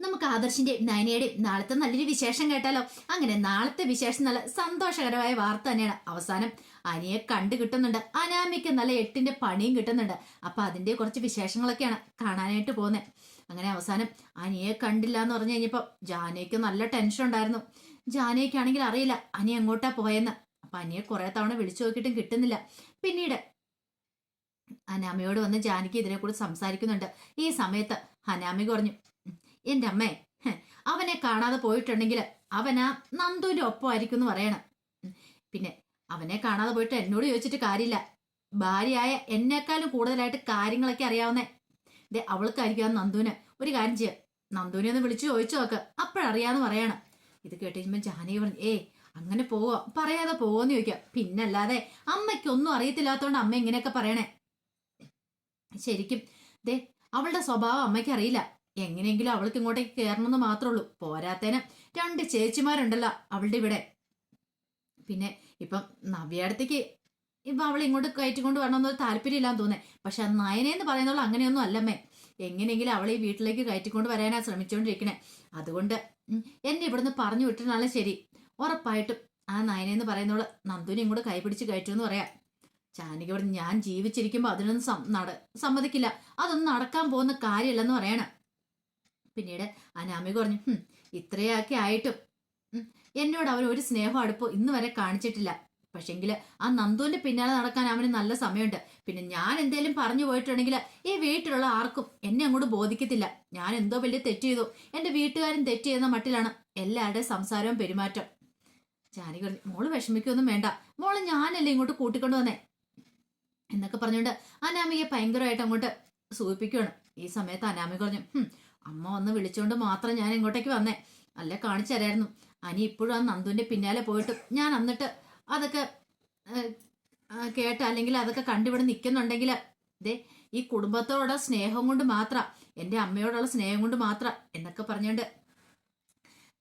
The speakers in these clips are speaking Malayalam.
നമുക്ക് ആദർശിന്റെയും നയനയുടെയും നാളത്തെ നല്ലൊരു വിശേഷം കേട്ടാലോ? അങ്ങനെ നാളത്തെ വിശേഷം നല്ല സന്തോഷകരമായ വാർത്ത തന്നെയാണ്. അവസാനം അനിയെ കണ്ടു കിട്ടുന്നുണ്ട്. അനാമിക്ക് നല്ല എട്ടിന്റെ പണിയും കിട്ടുന്നുണ്ട്. അപ്പൊ അതിന്റെ കുറച്ച് വിശേഷങ്ങളൊക്കെയാണ് കാണാനായിട്ട് പോകുന്നത് അങ്ങനെ അവസാനം അനിയെ കണ്ടില്ല എന്ന് പറഞ്ഞു കഴിഞ്ഞപ്പോ ജാനയ്ക്ക് നല്ല ടെൻഷൻ ഉണ്ടായിരുന്നു. ജാനയ്ക്കാണെങ്കിൽ അറിയില്ല അനി എങ്ങോട്ടാ പോയെന്ന്. അപ്പൊ അനിയെ കുറെ തവണ വിളിച്ചു നോക്കിയിട്ടും കിട്ടുന്നില്ല. പിന്നീട് അനാമയോട് വന്ന് ജാനകി ഇതിനെക്കുറിച്ച് സംസാരിക്കുന്നുണ്ട്. ഈ സമയത്ത് ഹനാമി പറഞ്ഞു എന്റെ അമ്മേ അവനെ കാണാതെ പോയിട്ടുണ്ടെങ്കിൽ അവനാ നന്ദുവിന്റെ ഒപ്പമായിരിക്കും എന്ന് പറയണം. പിന്നെ അവനെ കാണാതെ പോയിട്ട് എന്നോട് ചോദിച്ചിട്ട് കാര്യമില്ല. ഭാര്യയായ എന്നെക്കാളും കൂടുതലായിട്ട് കാര്യങ്ങളൊക്കെ അറിയാവുന്നേ. ദേ അവൾക്കായിരിക്കും നന്ദുവിന് ഒരു കാര്യം ചെയ്യുക നന്ദുവിനെ ഒന്ന് വിളിച്ചു ചോദിച്ചു നോക്ക്. അപ്പോഴറിയാന്ന് പറയണം. ഇത് കേട്ട് കഴിയുമ്പോൾ ജാനകി പറഞ്ഞു ഏ അങ്ങനെ പോവോ? പറയാതെ പോവോന്ന് ചോദിക്കുക പിന്നല്ലാതെ അമ്മയ്ക്കൊന്നും അറിയത്തില്ലാത്തോണ്ട് അമ്മ ഇങ്ങനെയൊക്കെ പറയണേ. ശരിക്കും ദേ അവളുടെ സ്വഭാവം അമ്മയ്ക്ക് അറിയില്ല. എങ്ങനെയെങ്കിലും അവൾക്ക് ഇങ്ങോട്ടേക്ക് കയറണമെന്ന് മാത്രമേ ഉള്ളൂ പോരാത്തേന് രണ്ട് ചേച്ചിമാരുണ്ടല്ലോ അവളുടെ ഇവിടെ. പിന്നെ ഇപ്പം നവ്യാടത്തേക്ക് ഇപ്പം അവൾ ഇങ്ങോട്ട് കയറ്റിക്കൊണ്ട് വരണമെന്നൊരു താല്പര്യമില്ലാന്ന് തോന്നേ പക്ഷെ അത് നയനെന്ന് പറയുന്നവൾ അങ്ങനെയൊന്നും അല്ലമ്മേ. എങ്ങനെയെങ്കിലും അവളെ ഈ വീട്ടിലേക്ക് കയറ്റിക്കൊണ്ട് വരാനാ ശ്രമിച്ചുകൊണ്ടിരിക്കണേ അതുകൊണ്ട് എന്നെ ഇവിടുന്ന് പറഞ്ഞു വിട്ടിരുന്നാലും ശരി. ഉറപ്പായിട്ടും ആ നയനെന്ന് പറയുന്നവൾ നന്ദുനെ ഇങ്ങോട്ട് കൈപിടിച്ച് കയറ്റുമെന്ന് പറയാം. ചാനിക ഞാൻ ജീവിച്ചിരിക്കുമ്പോൾ അതിനൊന്നും നട സമ്മതിക്കില്ല. അതൊന്നും നടക്കാൻ പോകുന്ന കാര്യമല്ലെന്ന് പറയണം. പിന്നീട് അനാമിക പറഞ്ഞു "ഹും, ഇത്രയൊക്കെ ആയിട്ടും എന്നോട് അവൻ ഒരു സ്നേഹം അടുപ്പോ ഇന്ന് വരെ കാണിച്ചിട്ടില്ല. പക്ഷെങ്കിൽ ആ നന്ദുവിന്റെ പിന്നാലെ നടക്കാൻ അവന് നല്ല സമയമുണ്ട്. പിന്നെ ഞാൻ എന്തേലും പറഞ്ഞു പോയിട്ടുണ്ടെങ്കിൽ ഈ വീട്ടിലുള്ള ആർക്കും എന്നെ അങ്ങോട്ട് ബോധിക്കത്തില്ല. ഞാൻ എന്തോ വലിയ തെറ്റ് ചെയ്തു. എന്റെ വീട്ടുകാരും തെറ്റ് ചെയ്യുന്ന മട്ടിലാണ് എല്ലാവരുടെ സംസാരവും പെരുമാറ്റം ജാനകി പറഞ്ഞു മോൾ വിഷമിക്കൊന്നും വേണ്ട. മോൾ ഞാനല്ലേ ഇങ്ങോട്ട് കൂട്ടിക്കൊണ്ടു വന്നേ? എന്നൊക്കെ പറഞ്ഞുകൊണ്ട് അനാമികയെ ഭയങ്കരമായിട്ട് അങ്ങോട്ട് സൂചിപ്പിക്കുകയാണ്. ഈ സമയത്ത് അനാമിക പറഞ്ഞു "ഹും, അമ്മ വന്ന് വിളിച്ചോണ്ട് മാത്രം ഞാൻ ഇങ്ങോട്ടേക്ക് വന്നേ. അല്ല കാണിച്ചു തരായിരുന്നു. അനി ഇപ്പോഴും ആ നന്ദുവിന്റെ പിന്നാലെ പോയിട്ട് ഞാൻ എന്നിട്ട് അതൊക്കെ കേട്ട അല്ലെങ്കിൽ അതൊക്കെ കണ്ടിവിടെ നിൽക്കുന്നുണ്ടെങ്കിൽ ദേ ഈ കുടുംബത്തോടുള്ള സ്നേഹം കൊണ്ട് മാത്രം എന്റെ അമ്മയോടുള്ള സ്നേഹം കൊണ്ട് മാത്രം എന്നൊക്കെ പറഞ്ഞുകൊണ്ട്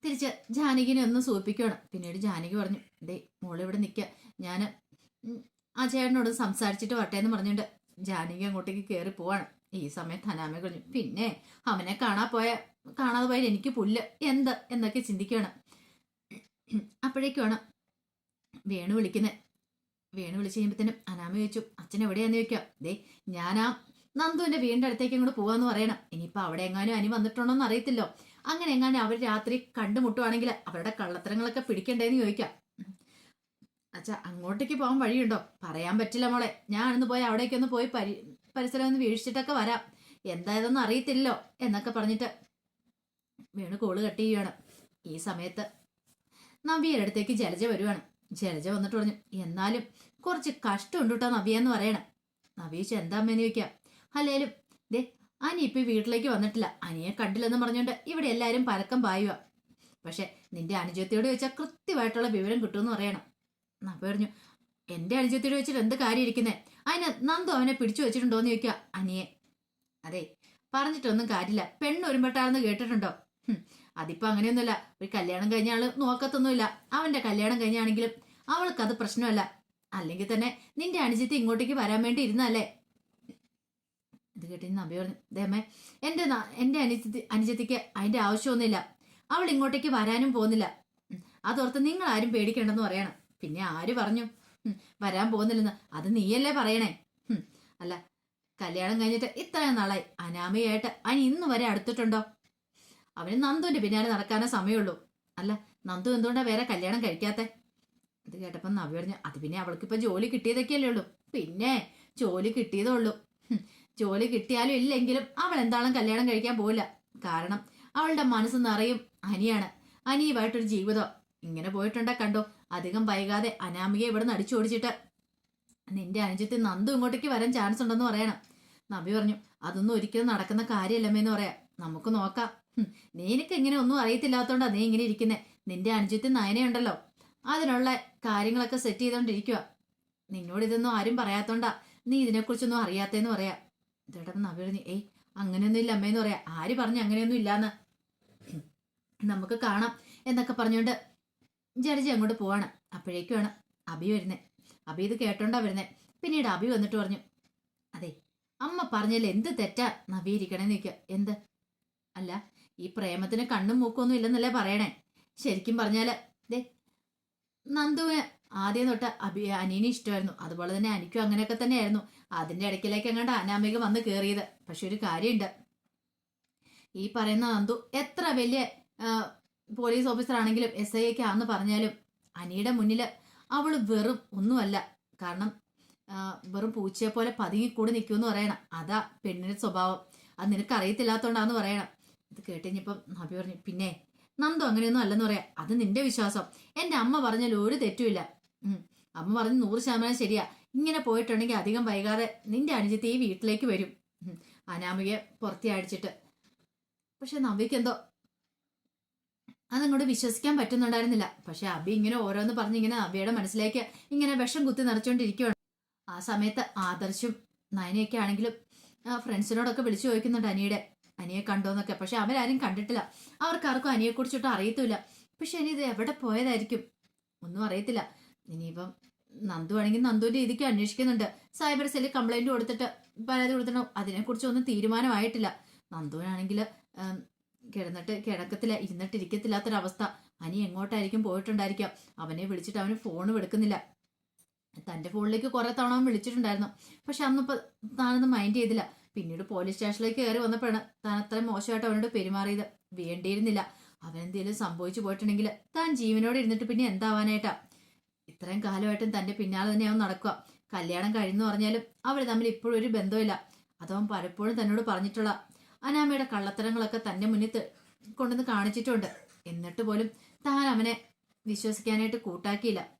തിരിച്ച് ജാനകിനെ ഒന്ന് സൂചിപ്പിക്കുകയാണ്. പിന്നീട് ജാനകി പറഞ്ഞു ദേ മോളിവിടെ നിൽക്കുക ഞാൻ ആ ചേട്ടനോട് സംസാരിച്ചിട്ട് വട്ടേന്ന് പറഞ്ഞുകൊണ്ട് ജാനകി അങ്ങോട്ടേക്ക് കയറി പോവാണ്. ഈ സമയത്ത് അനാമ കഴിഞ്ഞു പിന്നെ അവനെ കാണാൻ പോയ കാണാതെ പോയാൽ എനിക്ക് പുല്ല് എന്ത്? എന്നൊക്കെ ചിന്തിക്കുകയാണ്. അപ്പോഴേക്കുമാണ് വേണു വിളിക്കുന്നത് വേണു വിളിച്ച് കഴിയുമ്പോഴത്തേനും അനാമ ചോദിച്ചു അച്ഛൻ എവിടെയാന്ന് ചോദിക്കാം? ദേ ഞാനാ നന്ദുവിന്റെ വീടിന്റെ അടുത്തേക്ക് ഇങ്ങോട്ട് പോവാന്ന് പറയണം. ഇനിയിപ്പോ അവിടെ എങ്ങാനും അനി വന്നിട്ടുണ്ടോന്ന് അറിയത്തില്ലോ. അങ്ങനെ എങ്ങാനും അവർ രാത്രി കണ്ടുമുട്ടുവാണെങ്കിൽ അവരുടെ കള്ളത്തരങ്ങളൊക്കെ പിടിക്കണ്ടേന്ന് ചോദിക്കാം. അച്ഛാ അങ്ങോട്ടേക്ക് പോകാൻ വഴിയുണ്ടോ? പറയാൻ പറ്റില്ല മോളെ. ഞാൻ അന്ന് പോയി അവിടേക്കൊന്ന് പോയി പരി പരിസരം ഒന്ന് വീഴ്ചിട്ടൊക്കെ വരാം. എന്തായതൊന്നും അറിയത്തില്ലോ എന്നൊക്കെ പറഞ്ഞിട്ട് വേണു കോൾ കട്ട് ചെയ്യുകയാണ് ഈ സമയത്ത് നവ്യയുടെ അടുത്തേക്ക് ജലജ വരുവാണ്. ജലജ വന്നിട്ട് പറഞ്ഞു എന്നാലും കുറച്ച് കഷ്ടമുണ്ട് കേട്ടോ നവ്യ എന്ന് പറയണം. നവ്യ ചോദിച്ചു, എന്താ അമ്മേന്ന് ചോദിക്കാം? അല്ലേലും ദേ അനി ഇപ്പൊ വീട്ടിലേക്ക് വന്നിട്ടില്ല. അനിയെ കണ്ടില്ലെന്ന് പറഞ്ഞുകൊണ്ട് ഇവിടെ എല്ലാരും പരക്കം പായുക പക്ഷെ നിന്റെ അനുജത്തിയോട് ചോദിച്ചാൽ കൃത്യമായിട്ടുള്ള വിവരം കിട്ടുമെന്ന് പറയണം. നവ്യ പറഞ്ഞു എന്റെ അണിജത്തിടി വെച്ചിട്ട് എന്ത് കാര്യം ഇരിക്കുന്നേ അതിന് നന്ദു അവനെ പിടിച്ചു വെച്ചിട്ടുണ്ടോന്ന് ചോദിക്കുക അനിയെ. അതെ പറഞ്ഞിട്ടൊന്നും കാര്യമില്ല. പെണ്ണ് ഒരുമ്പെട്ടാണെന്ന് കേട്ടിട്ടുണ്ടോ? അതിപ്പോ അങ്ങനെയൊന്നുമില്ല. ഒരു കല്യാണം കഴിഞ്ഞ ആൾ നോക്കത്തൊന്നുമില്ല. അവന്റെ കല്യാണം കഴിഞ്ഞാണെങ്കിലും അവൾക്ക് അത് പ്രശ്നമല്ല. അല്ലെങ്കിൽ തന്നെ നിന്റെ അനുജത്തി ഇങ്ങോട്ടേക്ക് വരാൻ വേണ്ടി ഇരുന്നല്ലേ ഇത് കേട്ടി നബി പറഞ്ഞു. ദേമേ എന്റെ എന്റെ അനുജത്തി അനുജത്തിക്ക് അതിന്റെ ആവശ്യമൊന്നുമില്ല. അവൾ ഇങ്ങോട്ടേക്ക് വരാനും പോകുന്നില്ല. അതോർത്ത് നിങ്ങൾ ആരും പേടിക്കേണ്ടെന്ന് പറയണം. പിന്നെ ആര് പറഞ്ഞു? വരാൻ പോകുന്നില്ലെന്ന്. അത് നീയല്ലേ പറയണേ? അല്ല കല്യാണം കഴിഞ്ഞിട്ട് ഇത്രയും നാളായി. അനാമയായിട്ട് അവൻ ഇന്ന് വരെ അടുത്തിട്ടുണ്ടോ? അവന് നന്ദുവിന്റെ പിന്നാലെ നടക്കാനേ സമയമുള്ളൂ. അല്ല നന്ദു എന്തുകൊണ്ടാ വേറെ കല്യാണം കഴിക്കാത്തെ? ഇത് കേട്ടപ്പം നവി പറഞ്ഞു അത് പിന്നെ അവൾക്ക് ഇപ്പൊ ജോലി കിട്ടിയതൊക്കെയല്ലേ ഉള്ളൂ. പിന്നെ ജോലി കിട്ടിയതേ ഉള്ളൂ. ജോലി കിട്ടിയാലും ഇല്ലെങ്കിലും അവൾ എന്താളും കല്യാണം കഴിക്കാൻ പോവില്ല. കാരണം അവളുടെ മനസ്സ് നിറയും അനിയാണ്. അനിയുമായിട്ടൊരു ജീവിതം. ഇങ്ങനെ പോയിട്ടുണ്ടാ കണ്ടോ? അധികം വൈകാതെ അനാമിക ഇവിടെ നിന്ന് അടിച്ചോടിച്ചിട്ട് നിന്റെ അനുജത്തി നന്ദു ഇങ്ങോട്ടേക്ക് വരാൻ ചാൻസ് ഉണ്ടെന്ന് പറയണം. നബി പറഞ്ഞു അതൊന്നും ഒരിക്കലും നടക്കുന്ന കാര്യമല്ലമ്മേന്ന് പറയാം. നമുക്ക് നോക്കാം. നീ എനിക്ക് ഇങ്ങനെ ഒന്നും അറിയത്തില്ലാത്തോണ്ടാ നീ ഇങ്ങനെ ഇരിക്കുന്നേ. നിന്റെ അനുജത്തി നയനയുണ്ടല്ലോ. അതിനുള്ള കാര്യങ്ങളൊക്കെ സെറ്റ് ചെയ്തോണ്ടിരിക്കുക നിന്നോട് ഇതൊന്നും ആരും പറയാത്തോണ്ടാ നീ ഇതിനെക്കുറിച്ചൊന്നും അറിയാത്തേന്ന് പറയാ. ഇതോടൊപ്പം നബി പറഞ്ഞു ഏയ് അങ്ങനെയൊന്നും ഇല്ല അമ്മേന്ന് പറയാ. ആര് പറഞ്ഞു അങ്ങനെയൊന്നും ഇല്ലാന്ന്? നമുക്ക് കാണാം എന്നൊക്കെ പറഞ്ഞുകൊണ്ട് ജഡജി അങ്ങോട്ട് പോവാണ്. അപ്പോഴേക്കുമാണ് അബി വരുന്നേ. അബി ഇത് കേട്ടോണ്ടാ വരുന്നേ. പിന്നീട് അബി വന്നിട്ട് പറഞ്ഞു അതെ അമ്മ പറഞ്ഞല്ലേ എന്ത് തെറ്റാ? നവീകരിക്കണേന്ന് ചോദിക്കുക എന്ത്? അല്ല ഈ പ്രേമത്തിന് കണ്ണും മൂക്കൊന്നും ഇല്ലെന്നല്ലേ പറയണേ. ശരിക്കും പറഞ്ഞാൽ ദേ നന്ദുവിന് ആദ്യം തൊട്ട് അഭി അനീനെ ഇഷ്ടമായിരുന്നു. അതുപോലെ തന്നെ അനിക്കും അങ്ങനെയൊക്കെ തന്നെയായിരുന്നു. അതിന്റെ ഇടയ്ക്കിലേക്ക് എങ്ങാണ്ട് അനാമിക വന്ന് കയറിയത് പക്ഷെ ഒരു കാര്യമുണ്ട്. ഈ പറയുന്ന നന്ദു എത്ര വലിയ പോലീസ് ഓഫീസർ ആണെങ്കിലും എസ് ഐ ഒക്കെ ആണെന്ന് പറഞ്ഞാലും അനിയുടെ മുന്നിൽ അവൾ വെറും ഒന്നുമല്ല. കാരണം വെറും പൂച്ചയെ പോലെ പതുങ്ങിക്കൂടി നിൽക്കുമെന്ന് പറയണം. അതാ പെണ്ണിന്റെ സ്വഭാവം. അത് നിനക്ക് അറിയത്തില്ലാത്തോണ്ടാന്ന് പറയണം. ഇത് കേട്ടുകഴിഞ്ഞപ്പം നബി പറഞ്ഞു പിന്നെ നന്ദു അങ്ങനെയൊന്നും അല്ലെന്ന് പറയാം. അത് നിന്റെ വിശ്വാസം. എന്റെ അമ്മ പറഞ്ഞാൽ ഒരു തെറ്റുമില്ല. അമ്മ പറഞ്ഞു നൂറ് ശതമാനം ശരിയാ. ഇങ്ങനെ പോയിട്ടുണ്ടെങ്കിൽ അധികം വൈകാതെ നിന്റെ അനുജത്തെ ഈ വീട്ടിലേക്ക് വരും. അനാമികയെ പുറത്തി അടിച്ചിട്ട് പക്ഷെ നവ്യക്ക് എന്തോ അതങ്ങോട്ട് വിശ്വസിക്കാൻ പറ്റുന്നുണ്ടായിരുന്നില്ല. പക്ഷെ അബി ഇങ്ങനെ ഓരോന്ന് പറഞ്ഞ് ഇങ്ങനെ അബിയുടെ മനസ്സിലേക്ക് ഇങ്ങനെ വിഷം കുത്തി നിറച്ചുകൊണ്ടിരിക്കുകയാണ് ആ സമയത്ത് ആദർശും നയനയൊക്കെ ആണെങ്കിലും ഫ്രണ്ട്സിനോടൊക്കെ വിളിച്ചു ചോദിക്കുന്നുണ്ട് അനിയുടെ. അനിയെ കണ്ടോന്നൊക്കെ. പക്ഷെ അവരാരും കണ്ടിട്ടില്ല. അവർക്കാർക്കും അനിയെ കുറിച്ചിട്ട് അറിയത്തില്ല പക്ഷെ ഇനി ഇത് എവിടെ പോയതായിരിക്കും? ഒന്നും അറിയത്തില്ല. ഇനിയിപ്പം നന്ദു ആണെങ്കിൽ നന്ദുവിന്റെ രീതിക്ക് അന്വേഷിക്കുന്നുണ്ട്. സൈബർ സെല്ല് കംപ്ലൈന്റ് കൊടുത്തിട്ട് പരാതി കൊടുത്തിട്ടോ അതിനെക്കുറിച്ചൊന്നും തീരുമാനമായിട്ടില്ല. നന്ദുവിനാണെങ്കിൽ കിടന്നിട്ട് കിടക്കത്തില്ല ഇരുന്നിട്ട് ഇരിക്കത്തില്ലാത്തൊരവസ്ഥ അനി എങ്ങോട്ടായിരിക്കും പോയിട്ടുണ്ടായിരിക്കാം. അവനെ വിളിച്ചിട്ട് അവന് ഫോൺ എടുക്കുന്നില്ല. തന്റെ ഫോണിലേക്ക് കുറെ തവണ അവൻ വിളിച്ചിട്ടുണ്ടായിരുന്നു. പക്ഷെ അന്നിപ്പോ താനൊന്നും മൈൻഡ് ചെയ്തില്ല. പിന്നീട് പോലീസ് സ്റ്റേഷനിലേക്ക് കയറി വന്നപ്പോഴാണ് താൻ അത്രയും മോശമായിട്ട് അവനോട് പെരുമാറിയത്. വേണ്ടിയിരുന്നില്ല. അവനെന്തെങ്കിലും സംഭവിച്ചു പോയിട്ടുണ്ടെങ്കിൽ താൻ ജീവനോടെ ഇരുന്നിട്ട് പിന്നെ എന്താവാനായിട്ടാ? ഇത്രയും കാലമായിട്ടും തന്റെ പിന്നാലെ തന്നെ അവൻ നടക്കുക. കല്യാണം കഴിഞ്ഞു പറഞ്ഞാലും അവർ തമ്മിൽ ഇപ്പോഴും ഒരു ബന്ധമില്ല അതവൻ പലപ്പോഴും തന്നോട് പറഞ്ഞിട്ടുള്ള അനാമയുടെ കള്ളത്തരങ്ങളൊക്കെ തന്റെ മുന്നിൽ കൊണ്ടുവന്ന് കാണിച്ചിട്ടുണ്ട്. എന്നിട്ട് പോലും താൻ അവനെ വിശ്വസിക്കാനായിട്ട് കൂട്ടാക്കിയില്ല.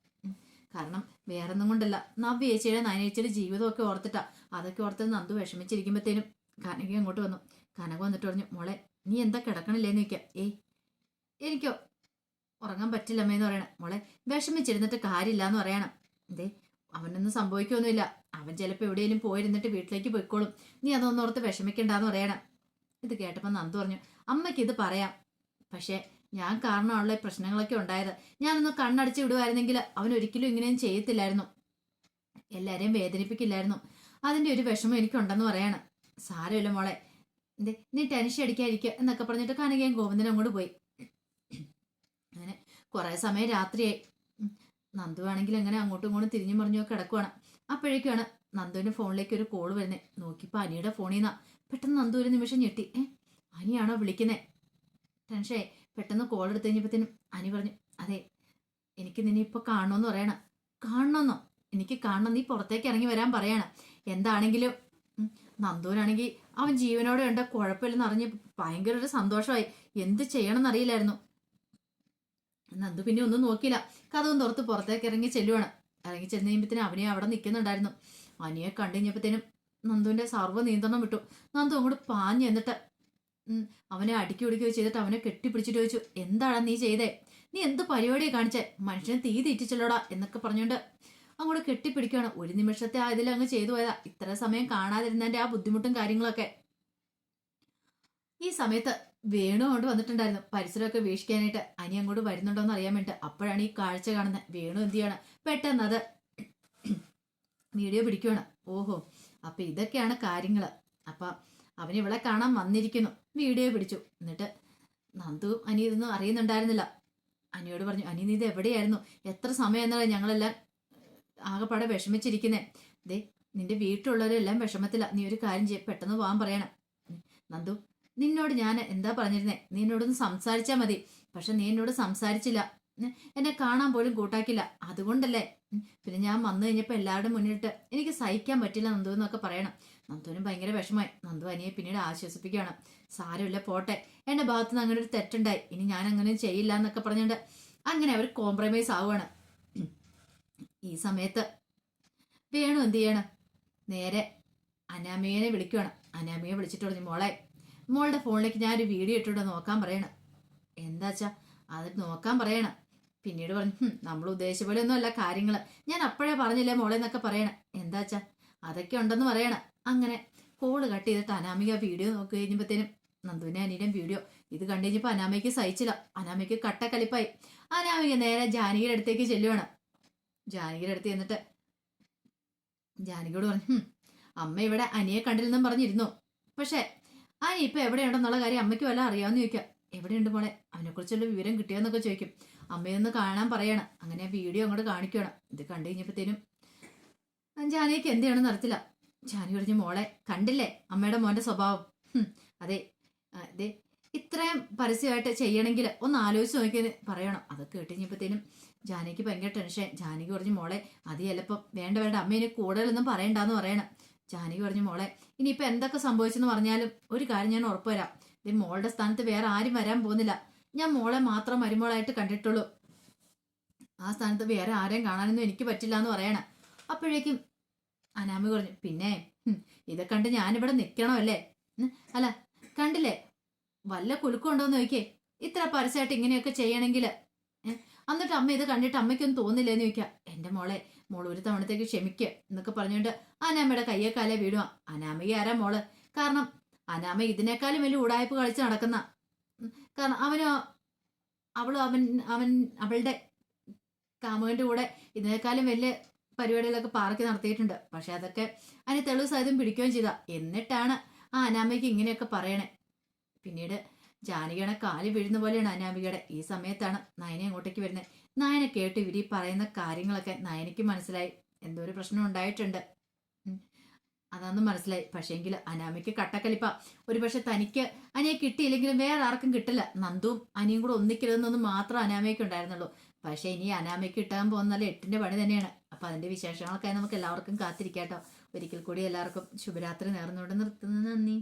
കാരണം വേറൊന്നും കൊണ്ടല്ല. നവ്യ ചേച്ചിയുടെ നയനേച്ചിയുടെ ജീവിതമൊക്കെ ഓർത്തിട്ടാ അതൊക്കെ ഓർത്ത് നന്ദു വിഷമിച്ചിരിക്കുമ്പോഴത്തേനും കനക അങ്ങോട്ട് വന്നു. കനക വന്നിട്ട് പറഞ്ഞു മോളെ നീ എന്താ കിടക്കണില്ലേന്ന് ചോദിക്കാം. ഏയ് എനിക്കോ ഉറങ്ങാൻ പറ്റില്ല അമ്മയെന്ന് പറയണം. മോളെ വിഷമിച്ചിരുന്നിട്ട് കാര്യമില്ല എന്ന് പറയണം. എന്തേ അവനൊന്നും സംഭവിക്കൊന്നുമില്ല അവൻ ചിലപ്പോൾ എവിടെയെങ്കിലും പോയിരുന്നിട്ട് വീട്ടിലേക്ക് പോയിക്കോളും. നീ അതൊന്നോർത്ത് വിഷമിക്കണ്ടെന്ന് പറയണം. ഇത് കേട്ടപ്പോൾ നന്ദു പറഞ്ഞു അമ്മയ്ക്ക് ഇത് പറയാം. പക്ഷേ ഞാൻ കാരണമുള്ള പ്രശ്നങ്ങളൊക്കെ ഉണ്ടായത്. ഞാനൊന്ന് കണ്ണടച്ച് വിടുമായിരുന്നെങ്കിൽ അവൻ ഒരിക്കലും ഇങ്ങനെയും ചെയ്യത്തില്ലായിരുന്നു. എല്ലാവരെയും വേദനിപ്പിക്കില്ലായിരുന്നു. അതിന്റെ ഒരു വിഷമം എനിക്കുണ്ടെന്ന് പറയാണ്. സാരമില്ല മോളെ. എന്തേ നീ ടെൻഷൻ അടിക്കാതിരിക്കുക എന്നൊക്കെ പറഞ്ഞിട്ട് കനകയും ഗോവിന്ദനും അങ്ങോട്ട് പോയി. അങ്ങനെ കുറേ സമയം രാത്രിയായി. നന്ദു ആണെങ്കിൽ അങ്ങനെ അങ്ങോട്ടും ഇങ്ങോട്ടും തിരിഞ്ഞു മറിഞ്ഞു കിടക്കുവാണ്. അപ്പോഴേക്കാണ് നന്ദുവിന്റെ ഫോണിലേക്ക് ഒരു കോൾ വരുന്നേ. നോക്കിപ്പോ അനിയുടെ ഫോണിൽ നിന്നാ പെട്ടെന്ന് നന്ദു ഒരു നിമിഷം ഞെട്ടി. ഏ അനിയാണോ വിളിക്കുന്നേ? ടെൻഷേ പെട്ടെന്ന് കോൾ എടുത്തു കഴിഞ്ഞപ്പോഴത്തേനും അനി പറഞ്ഞു അതെ എനിക്ക് നിന്നെ ഇപ്പൊ കാണണമെന്ന് പറയണം. കാണണമെന്നോ എനിക്ക് കാണണം. നീ പുറത്തേക്ക് ഇറങ്ങി വരാൻ പറയാണ്. എന്താണെങ്കിലും നന്ദുവിനാണെങ്കിൽ അവൻ ജീവനോടെ ഉണ്ട് കുഴപ്പമില്ലെന്ന് അറിഞ്ഞ് ഭയങ്കര ഒരു സന്തോഷമായി. എന്ത് ചെയ്യണം എന്നറിയില്ലായിരുന്നു നന്ദു പിന്നെ ഒന്നും നോക്കിയില്ല. കഥവും തുറത്ത് പുറത്തേക്ക് ഇറങ്ങി ചെല്ലുവാണ്. ഇറങ്ങി ചെന്ന് കഴിയുമ്പത്തേനും അവനെ അവിടെ നിൽക്കുന്നുണ്ടായിരുന്നു അനിയെ കണ്ടു നന്ദുവിന്റെ സർവ നിയന്ത്രണം വിട്ടു. നന്ദു അങ്ങോട്ട് പാഞ്ഞു എന്നിട്ട് അവനെ അടുക്കി ഒടുക്കുകയോ ചെയ്തിട്ട് അവനെ കെട്ടിപ്പിടിച്ചിട്ട് ചോദിച്ചു എന്താണ് നീ ചെയ്തേ? നീ എന്ത് പരിപാടിയെ കാണിച്ചേ? മനുഷ്യനെ തീ തീറ്റിച്ചല്ലോടാ? എന്നൊക്കെ പറഞ്ഞുകൊണ്ട് അങ്ങോട്ട് കെട്ടിപ്പിടിക്കുകയാണ്. ഒരു നിമിഷത്തെ ആ ഇതിൽ അങ്ങ് ചെയ്തു പോയതാ. ഇത്ര സമയം കാണാതിരുന്നതിന്റെ ആ ബുദ്ധിമുട്ടും കാര്യങ്ങളൊക്കെ. ഈ സമയത്ത് വേണു അങ്ങോട്ട് വന്നിട്ടുണ്ടായിരുന്നു. പരിസരമൊക്കെ വീക്ഷിക്കാനായിട്ട് അനി അങ്ങോട്ട് വരുന്നുണ്ടോ എന്ന് അറിയാൻ വേണ്ടി അപ്പോഴാണ് ഈ കാഴ്ച കാണുന്നത്. വേണു എന്ത് ചെയ്യാണ്? പെട്ടെന്ന് അത് വീഡിയോ പിടിക്കുകയാണ് ഓഹോ അപ്പൊ ഇതൊക്കെയാണ് കാര്യങ്ങൾ അപ്പൊ അവൻ ഇവളെ കാണാൻ വന്നിരിക്കുന്നു. വീഡിയോ പിടിച്ചു. എന്നിട്ട് നന്ദു അനി ഇതൊന്നും അറിയുന്നുണ്ടായിരുന്നില്ല. അനിയോട് പറഞ്ഞു അനി നീ ഇത് എവിടെയായിരുന്നു? എത്ര സമയം എന്നല്ല ഞങ്ങളെല്ലാം ആകെപ്പാടെ വിഷമിച്ചിരിക്കുന്നേ. ദേ നിന്റെ വീട്ടിലുള്ളവരെല്ലാം വിഷമത്തില്ല നീ ഒരു കാര്യം ചെയ്യ പെട്ടെന്ന് പോകാൻ പറയണം. നന്ദു നിന്നോട് ഞാൻ എന്താ പറഞ്ഞിരുന്നേ? നീ എന്നോടൊന്ന് സംസാരിച്ചാൽ മതി. പക്ഷെ നീ എന്നോട് സംസാരിച്ചില്ല. എന്നെ കാണാൻ പോലും കൂട്ടാക്കില്ല. അതുകൊണ്ടല്ലേ. പിന്നെ ഞാൻ വന്നു കഴിഞ്ഞപ്പോൾ എല്ലാവരുടെ മുന്നിലിട്ട് എനിക്ക് സഹിക്കാൻ പറ്റില്ല നന്ദു എന്നൊക്കെ പറയണം. നന്ദുവിനും ഭയങ്കര വിഷമമായി. നന്ദു അനിയെ പിന്നീട് ആശ്വസിപ്പിക്കുകയാണ്. സാരമില്ല പോട്ടെ. എന്റെ ഭാഗത്ത് നിന്ന് അങ്ങനെ ഒരു തെറ്റുണ്ടായി. ഇനി ഞാൻ അങ്ങനെ ചെയ്യില്ല എന്നൊക്കെ പറഞ്ഞുകൊണ്ട് അങ്ങനെ അവർ കോംപ്രമൈസ് ആവുകയാണ്. ഈ സമയത്ത് വേണു എന്ത് ചെയ്യണം? നേരെ അനാമിയനെ വിളിക്കുകയാണ് അനാമിയെ വിളിച്ചിട്ട് പറഞ്ഞു മോളെ മോളുടെ ഫോണിലേക്ക് ഞാൻ ഒരു വീഡിയോ ഇട്ടിട്ട് നോക്കാൻ പറയണം. എന്താച്ചാ? അത് നോക്കാൻ പറയണം. പിന്നീട് പറഞ്ഞു നമ്മൾ ഉദ്ദേശിച്ച പോലെ ഒന്നും അല്ല കാര്യങ്ങൾ. ഞാൻ അപ്പോഴേ പറഞ്ഞില്ലേ മോളെ എന്നൊക്കെ പറയണം. എന്താച്ചാ അതൊക്കെ ഉണ്ടെന്ന് പറയണം. അങ്ങനെ. കോൾ കട്ട് ചെയ്തിട്ട് അനാമിക വീഡിയോ നോക്കി കഴിഞ്ഞപ്പോഴത്തേനും നന്ദുവിനെ അനിയുടെയും വീഡിയോ ഇത് കണ്ടു കഴിഞ്ഞപ്പോൾ അനാമയ്ക്ക് സഹിച്ചില്ല. അനാമയ്ക്ക് കട്ടക്കലിപ്പായി അനാമിക നേരെ ജാനകിയുടെ അടുത്തേക്ക് ചെല്ലുവാണ്. ജാനകിയുടെ അടുത്ത് ചെന്നിട്ട് ജാനകിയോട് പറഞ്ഞു അമ്മ ഇവിടെ അനിയെ കണ്ടില്ലെന്നും പറഞ്ഞിരുന്നു. പക്ഷേ ആനി ഇപ്പൊ എവിടെയുണ്ടെന്നുള്ള കാര്യം അമ്മയ്ക്ക് വല്ല അറിയാമെന്ന് ചോദിക്കാം എവിടെയുണ്ട് മോളെ? അവനെ കുറിച്ചുള്ള വിവരം കിട്ടിയോന്നൊക്കെ ചോദിക്കും. അമ്മയൊന്ന് കാണാൻ പറയണം. അങ്ങനെ വീഡിയോ അങ്ങോട്ട് കാണിക്കണം. ഇത് കണ്ടു കഴിഞ്ഞപ്പോഴത്തേനും ജാനിയൊക്കെ എന്തെയാണെന്ന് അറിയത്തില്ല. ജാനി പറഞ്ഞു മോളെ കണ്ടില്ലേ? അമ്മയുടെ മോന്റെ സ്വഭാവം. അതെ അതെ ഇത്രയും പരസ്യമായിട്ട് ചെയ്യണമെങ്കിൽ ഒന്ന് ആലോചിച്ച് നോക്കി പറയണം. അതൊക്കെ കേട്ടുകഴിഞ്ഞപ്പോഴത്തേനും ജാനിക്ക് ഭയങ്കര ടെൻഷൻ ജാനിക്ക് പറഞ്ഞു മോളെ അത് ചിലപ്പം വേണ്ട വേണ്ട. അമ്മേനെ കൂടുതലൊന്നും പറയണ്ടെന്ന് പറയണം. ജാനിക്ക് പറഞ്ഞു മോളെ ഇനിയിപ്പോൾ എന്തൊക്കെ സംഭവിച്ചെന്ന് പറഞ്ഞാലും ഒരു കാര്യം ഞാൻ ഉറപ്പുവരാം ഇത് മോളുടെ സ്ഥാനത്ത് വേറെ ആരും വരാൻ പോകുന്നില്ല. ഞാൻ മോളെ മാത്രം മരുമോളായിട്ട് കണ്ടിട്ടുള്ളൂ. ആ സ്ഥാനത്ത് വേറെ ആരെയും കാണാനൊന്നും എനിക്ക് പറ്റില്ല എന്ന് പറയണം. അപ്പോഴേക്കും അനാമി പറഞ്ഞു പിന്നെ ഇതൊക്കെ കണ്ട് ഞാനിവിടെ നിൽക്കണമല്ലേ അല്ലേ അല്ല കണ്ടില്ലേ? വല്ല കുലുക്കുണ്ടോന്ന് നോക്കിയേ. ഇത്ര പരസ്യമായിട്ട് ഇങ്ങനെയൊക്കെ ചെയ്യണമെങ്കിൽ എന്നിട്ട് അമ്മ ഇത് കണ്ടിട്ട് അമ്മയ്ക്കൊന്നും തോന്നില്ലേന്ന് ചോദിക്കാം. എന്റെ മോളെ മോൾ ഒരു തവണത്തേക്ക് ക്ഷമിക്കുക എന്നൊക്കെ പറഞ്ഞുകൊണ്ട് അനാമയുടെ കയ്യേക്കാലേ കാലെ വീടുക അനാമയ്ക്ക് ആരാ മോൾ? കാരണം അനാമ ഇതിനേക്കാളും വലിയ ഉടായ്പ കളിച്ച് നടക്കുന്ന കാരണം അവനോ അവളും അവൻ അവൻ അവളുടെ കാമുകന്റെ കൂടെ ഇതിനേക്കാളും വലിയ പരിപാടികളൊക്കെ പാർക്കി നടത്തിയിട്ടുണ്ട്. പക്ഷെ അതൊക്കെ അതിന് തെളിവ് സഹിതം പിടിക്കുകയും ചെയ്ത. എന്നിട്ടാണ് ആ അനാമയ്ക്ക് ഇങ്ങനെയൊക്കെ പറയണേ. പിന്നീട് ജാനകിയുടെ കാൽ വീഴുന്ന പോലെയാണ് അനാമികയുടെ. ഈ സമയത്താണ് നയനെ അങ്ങോട്ടേക്ക് വരുന്നത്. നായനെ കേട്ട് ഇവർ ഈ പറയുന്ന കാര്യങ്ങളൊക്കെ നയനയ്ക്ക് മനസ്സിലായി. എന്തോ ഒരു പ്രശ്നം ഉണ്ടായിട്ടുണ്ട്. അതൊന്നും മനസ്സിലായി. പക്ഷേങ്കിൽ അനാമയ്ക്ക് കട്ടക്കലിപ്പ. ഒരു പക്ഷെ തനിക്ക് അനിയെ കിട്ടിയില്ലെങ്കിലും വേറെ ആർക്കും കിട്ടില്ല. നന്ദുവും അനിയും കൂടെ ഒന്നിക്കരുതെന്നൊന്നും മാത്രം അനാമയ്ക്ക് ഉണ്ടായിരുന്നുള്ളൂ. പക്ഷെ ഇനി അനാമയ്ക്ക് കിട്ടാൻ പോകുന്നത് എട്ടിന്റെ പണി തന്നെയാണ്. അപ്പൊ അതിന്റെ വിശേഷങ്ങളൊക്കെ നമുക്ക് എല്ലാവർക്കും കാത്തിരിക്കാട്ടോ. ഒരിക്കൽ കൂടി എല്ലാവർക്കും ശുഭരാത്രി നേർന്നുകൊണ്ട് നിർത്തുന്നു. നന്ദി.